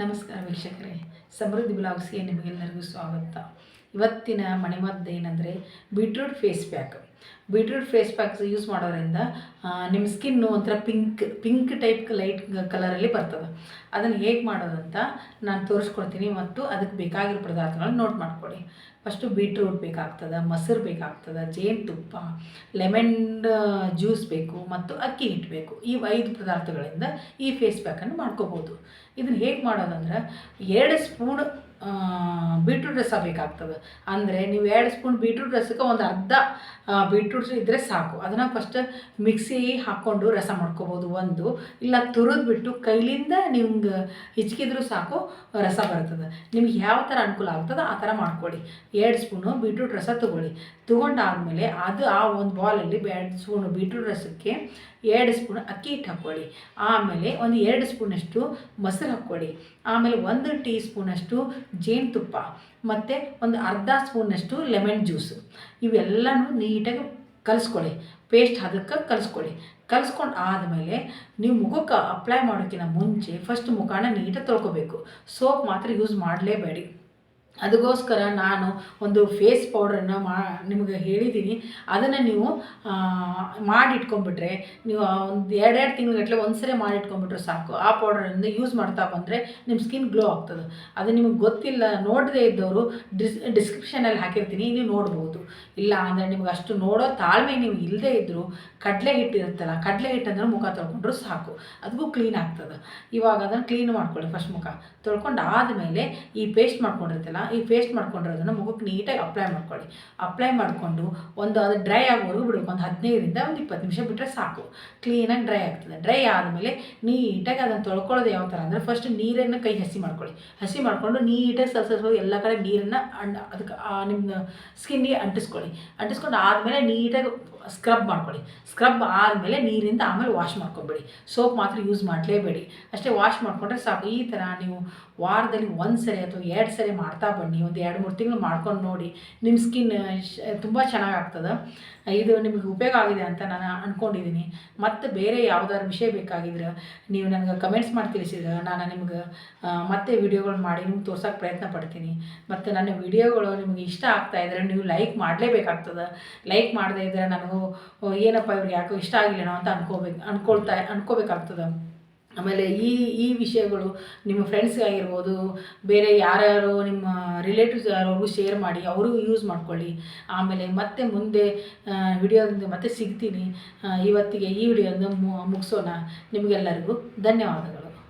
ನಮಸ್ಕಾರ ವೀಕ್ಷಕರೇ. ಸಮೃದ್ಧಿ ಬ್ಲಾಗ್ಸ್ಗೆ ನಿಮಗೆಲ್ಲರಿಗೂ ಸ್ವಾಗತ. ಇವತ್ತಿನ ಮನೆಮದ್ದು ಏನಂದರೆ beetroot face pack. Beetroot face packs use ಮಾಡೋದ್ರಿಂದ ನಿಮ್ಮ ಸ್ಕಿನ್ನು ಒಂಥರ ಪಿಂಕ್ ಪಿಂಕ್ ಟೈಪ್ ಲೈಟ್ ಕಲರಲ್ಲಿ ಬರ್ತದೆ. ಅದನ್ನು ಹೇಗೆ ಮಾಡೋದಂತ ನಾನು ತೋರಿಸ್ಕೊಡ್ತೀನಿ ಮತ್ತು ಅದಕ್ಕೆ ಬೇಕಾಗಿರೋ ಪದಾರ್ಥಗಳನ್ನ ನೋಟ್ ಮಾಡ್ಕೊಳ್ಳಿ. ಫಸ್ಟು ಬೀಟ್ರೂಟ್ ಬೇಕಾಗ್ತದೆ, ಮೊಸರು ಬೇಕಾಗ್ತದೆ ಜೇನುತುಪ್ಪ ಲೆಮನ್ ಜ್ಯೂಸ್ ಬೇಕು ಮತ್ತು ಅಕ್ಕಿ ಹಿಟ್ಟು ಬೇಕು. ಈ ಐದು ಪದಾರ್ಥಗಳಿಂದ ಈ ಫೇಸ್ ಪ್ಯಾಕನ್ನು ಮಾಡ್ಕೋಬೋದು. ಇದನ್ನು ಹೇಗೆ ಮಾಡೋದಂದ್ರೆ, ಎರಡು ಸ್ಪೂನ್ ಬೀಟ್ರೂಟ್ ರಸ ಬೇಕಾಗ್ತದೆ. ಅಂದರೆ ನೀವು ಎರಡು ಸ್ಪೂನ್ ಬೀಟ್ರೂಟ್ ರಸಕ್ಕೆ ಒಂದು ಅರ್ಧ ಬೀಟ್ರೂಟ್ ಇದ್ದರೆ ಸಾಕು. ಅದನ್ನು ಫಸ್ಟ್ ಮಿಕ್ಸಿ ಹಾಕ್ಕೊಂಡು ರಸ ಮಾಡ್ಕೋಬೋದು ಒಂದು. ಇಲ್ಲ ತುರಿದ್ಬಿಟ್ಟು ಕೈಲಿಂದ ನಿಮ್ಗೆ ಹಿಚ್ಕಿದ್ರೂ ಸಾಕು, ರಸ ಬರ್ತದೆ. ನಿಮ್ಗೆ ಯಾವ ಥರ ಅನುಕೂಲ ಆಗ್ತದೆ ಆ ಥರ ಮಾಡ್ಕೊಳ್ಳಿ. ಎರಡು ಸ್ಪೂನು ಬೀಟ್ರೂಟ್ ರಸ ತೊಗೊಳ್ಳಿ. ತೊಗೊಂಡಾದಮೇಲೆ ಅದು ಆ ಒಂದು ಬಾಲಲ್ಲಿ ಎರಡು ಸ್ಪೂನು ಬೀಟ್ರೂಟ್ ರಸಕ್ಕೆ ಎರಡು ಸ್ಪೂನ್ ಅಕ್ಕಿ ಹಿಟ್ಟು ಹಾಕ್ಕೊಳ್ಳಿ. ಆಮೇಲೆ ಒಂದು ಎರಡು ಸ್ಪೂನಷ್ಟು ಮೊಸರು ಹಾಕ್ಕೊಳ್ಳಿ. ಆಮೇಲೆ ಒಂದು ಟೀ ಸ್ಪೂನಷ್ಟು ಜೇನುತುಪ್ಪ. ಮತ್ತು ಒಂದು ಅರ್ಧ ಸ್ಪೂನಷ್ಟು ಲೆಮನ್ ಜ್ಯೂಸು. ಇವೆಲ್ಲನೂ ನೀಟಾಗಿ ಕಲಿಸ್ಕೊಳ್ಳಿ. ಪೇಸ್ಟ್ ಅದಕ್ಕೆ ಕಲಿಸ್ಕೊಳ್ಳಿ. ಕಲಿಸ್ಕೊಂಡು ಆದಮೇಲೆ ನೀವು ಮುಖಕ್ಕೆ ಅಪ್ಲೈ ಮಾಡೋಕ್ಕಿಂತ ಮುಂಚೆ ಫಸ್ಟ್ ಮುಖಾನ ನೀಟಾಗಿ ತೊಳ್ಕೊಬೇಕು. ಸೋಪ್ ಮಾತ್ರ ಯೂಸ್ ಮಾಡಲೇಬೇಡಿ. ಅದಕ್ಕೋಸ್ಕರ ನಾನು ಒಂದು ಫೇಸ್ ಪೌಡ್ರನ್ನು ಮಾ, ನಿಮಗೆ ಹೇಳಿದ್ದೀನಿ ಅದನ್ನು ನೀವು ಮಾಡಿಟ್ಕೊಂಡ್ಬಿಟ್ರೆ, ನೀವು ಒಂದು ಎರಡೆರಡು ತಿಂಗಳಗಟ್ಟಲೆ ಒಂದು ಸರಿ ಮಾಡಿಟ್ಕೊಂಡ್ಬಿಟ್ರೆ ಸಾಕು. ಆ ಪೌಡ್ರಿಂದ ಯೂಸ್ ಮಾಡ್ತಾ ಬಂದರೆ ನಿಮ್ಮ ಸ್ಕಿನ್ ಗ್ಲೋ ಆಗ್ತದೆ. ಅದು ನಿಮಗೆ ಗೊತ್ತಿಲ್ಲ, ನೋಡದೇ ಇದ್ದವರು ಡಿಸ್ ಡಿಸ್ಕ್ರಿಪ್ಷನಲ್ಲಿ ಹಾಕಿರ್ತೀನಿ, ನೀವು ನೋಡ್ಬೋದು. ಇಲ್ಲ ಅಂದರೆ ನಿಮ್ಗೆ ಅಷ್ಟು ನೋಡೋ ತಾಳ್ಮೆ ನೀವು ಇಲ್ಲದೇ ಇದ್ದರೂ ಕಡಲೆ ಹಿಟ್ಟು ಇರುತ್ತಲ್ಲ ಕಡಲೆ ಹಿಟ್ಟಂದ್ರೆ ಮುಖ ತೊಳ್ಕೊಂಡ್ರು ಸಾಕು. ಅದಕ್ಕೂ ಕ್ಲೀನ್ ಆಗ್ತದೆ. ಇವಾಗ ಅದನ್ನು ಕ್ಲೀನ್ ಮಾಡ್ಕೊಳ್ಳಿ ಫಸ್ಟ್ ಮುಖ. ತೊಳ್ಕೊಂಡು ಆದಮೇಲೆ ಈ ಪೇಸ್ಟ್ ಮಾಡ್ಕೊಂಡಿರ್ತಲ್ಲ ಈ ಪೇಸ್ಟ್ ಮಾಡ್ಕೊಂಡಿರೋದನ್ನು ಮುಖಕ್ಕೆ ನೀಟಾಗಿ ಅಪ್ಲೈ ಮಾಡ್ಕೊಳ್ಳಿ. ಅಪ್ಲೈ ಮಾಡಿಕೊಂಡು ಒಂದು ಅದು ಡ್ರೈ ಆಗೋವರೆಗೂ ಬಿಡಬೇಕು. ಒಂದು ಹದಿನೈದರಿಂದ ಒಂದು ಇಪ್ಪತ್ತು ನಿಮಿಷ ಬಿಟ್ಟರೆ ಸಾಕು. ಕ್ಲೀನಾಗಿ ಡ್ರೈ ಆಗ್ತದೆ. ಡ್ರೈ ಆದಮೇಲೆ ನೀಟಾಗಿ ಅದನ್ನು ತೊಳ್ಕೊಳ್ಳೋದು ಯಾವ ಥರ ಅಂದರೆ ಫಸ್ಟ್ ನೀರನ್ನು ಕೈ ಹಸಿ ಮಾಡ್ಕೊಳ್ಳಿ. ಹಸಿ ಮಾಡಿಕೊಂಡು ನೀಟಾಗಿ ಸ್ವಲ್ಪ ಎಲ್ಲ ಕಡೆ ನೀರನ್ನು ಅಂಡ್ ಅದಕ್ಕೆ ನಿಮ್ಮ ಸ್ಕಿನ್ನಿಗೆ ಅಂಟಿಸ್ಕೊಳ್ಳಿ. ಅಂಟಿಸ್ಕೊಂಡು ಆದಮೇಲೆ ನೀಟಾಗಿ ಸ್ಕ್ರಬ್ ಮಾಡ್ಕೊಳ್ಳಿ. ಸ್ಕ್ರಬ್ ಆದಮೇಲೆ ನೀರಿಂದ ಆಮೇಲೆ ವಾಶ್ ಮಾಡ್ಕೊಬೇಡಿ. ಸೋಪ್ ಮಾತ್ರ ಯೂಸ್ ಮಾಡಲೇಬೇಡಿ. ಅಷ್ಟೇ ವಾಶ್ ಮಾಡಿಕೊಂಡ್ರೆ ಸಾಕು. ಈ ಥರ ನೀವು ವಾರದಲ್ಲಿ ಒಂದು ಸರಿ ಅಥವಾ ಎರಡು ಸರಿ ಮಾಡ್ತಾ ಬನ್ನಿ. ಒಂದು ಎರಡು, ಮೂರು ತಿಂಗಳು ಮಾಡ್ಕೊಂಡು ನೋಡಿ. ನಿಮ್ಮ ಸ್ಕಿನ್ ತುಂಬ ಚೆನ್ನಾಗಾಗ್ತದೆ. ಇದು ನಿಮಗೆ ಉಪಯೋಗ ಆಗಿದೆ ಅಂತ ನಾನು ಅಂದ್ಕೊಂಡಿದ್ದೀನಿ ಮತ್ತು ಬೇರೆ ಯಾವುದಾದ್ರು ವಿಷಯ ಬೇಕಾಗಿದ್ರೆ ನೀವು ನನಗೆ ಕಮೆಂಟ್ಸ್ ಮಾಡಿ ತಿಳಿಸಿದ್ರೆ ನಾನು ನಿಮ್ಗೆ ಮತ್ತೆ ವಿಡಿಯೋಗಳು ಮಾಡಿ ನಿಮ್ಗೆ ತೋರ್ಸೋಕೆ ಪ್ರಯತ್ನ ಪಡ್ತೀನಿ. ಮತ್ತು ನನ್ನ ವಿಡಿಯೋಗಳು ನಿಮಗೆ ಇಷ್ಟ ಆಗ್ತಾ ಇದ್ರೆ ನೀವು ಲೈಕ್ ಮಾಡಲೇಬೇಕಾಗ್ತದೆ. ಲೈಕ್ ಮಾಡದೇ ಇದ್ದರೆ ನನಗೂ ಏನಪ್ಪ ಇವ್ರಿಗೆ ಯಾಕೋ ಇಷ್ಟ ಆಗಲಿಲ್ಲ ಅಂತ ಅನ್ಕೋಬೇಕು, ಅನ್ಕೊಳ್ತಾ, ಅನ್ಕೋಬೇಕಾಗ್ತದೆ. ಆಮೇಲೆ ಈ ಈ ವಿಷಯಗಳು ನಿಮ್ಮ ಫ್ರೆಂಡ್ಸ್ಗಾಗಿರ್ಬೋದು, ಬೇರೆ ಯಾರ್ಯಾರು ನಿಮ್ಮ ರಿಲೇಟಿವ್ಸ್ ಯಾರೋ ಶೇರ್ ಮಾಡಿ ಅವರು ಯೂಸ್ ಮಾಡ್ಕೊಳ್ಳಿ. ಆಮೇಲೆ ಮತ್ತೆ ಮುಂದೆ ವಿಡಿಯೋದಿಂದ ಮತ್ತೆ ಸಿಗ್ತೀನಿ. ಇವತ್ತಿಗೆ ಈ ವಿಡಿಯೋದಿಂದ ಮುಗಿಸೋಣ. ನಿಮಗೆಲ್ಲರಿಗೂ ಧನ್ಯವಾದಗಳು.